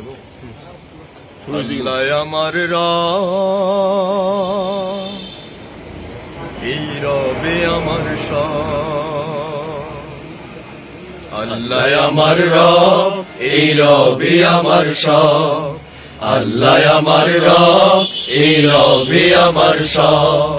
দেবো। আল্লাহ আমার এই রবে আমার আল্লাহ আমার রব এই রবে আমার সব। আল্লাহ আমার রব এই রবে আমার সব।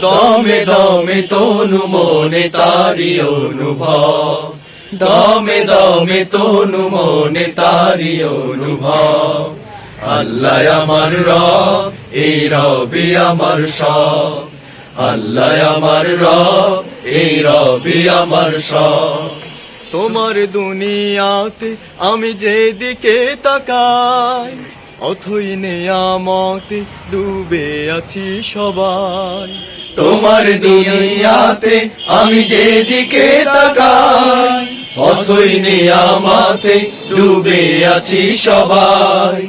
দমে দমে তনু মনে তারি অনুভব। দমে দমে তনু মনে তারি অনুভব। আল্লাহ আমার রব, এই রবি আমার সব। আল্লাহ আমার রব, এই রবি আমার সব। তোমার দুনিয়াতে আমি যেদিকে তাকাই, অথই নেয়ামতে ডুবে আছি সবাই। তোমার দুনিয়াতে আমি যেদিকে তাকাই অথই নেয়ামতে ডুবে আছি সবাই।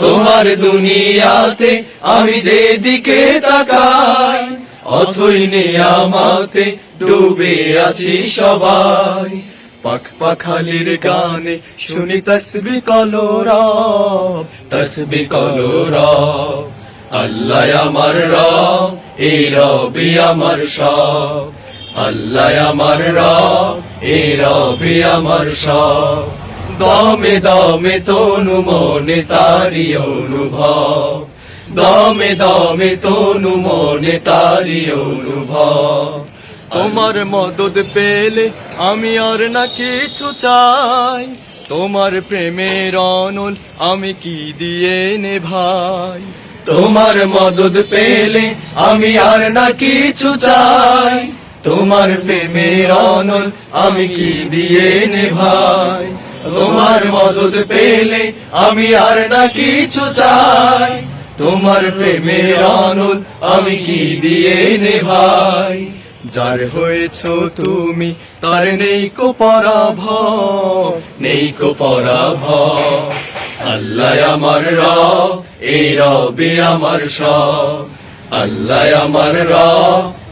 তোমার দুনিয়াতে আমি যেদিকে তাকাই, অথই নেয়ামতে ডুবে আছি সবাই। পাখ পাখালির গানে শুনি তসবি কলোরব তসবি কলোরব আল্লাহ আমার রব, এই রবি আমার সব। আল্লাহ আমার রব রবি আমার সব। দমে দমে তনু মনে তারি অনুভব। দমে দমে তনু মনে তারি অনুভব। তোমার মদত পেলে আমি আর না কিছু চাই। তোমার প্রেমের অনল আমি কি দিয়ে নে ভাই তোমার মদত পেলে আমি আর না কিছু চাই। তোমার প্রেমের অনল আমি কি দিয়ে নে ভাই তোমার মদত পেলে আমি আর না কিছু চাই। তোমার প্রেমের অনল আমি কি দিয়ে নে ভাই যার হয়েছ তুমি তার নেই কো পরাভ নেই কো পরাভ আল্লাহ আমার রব, এই রবে আমার সব। আল্লাহ আমার রব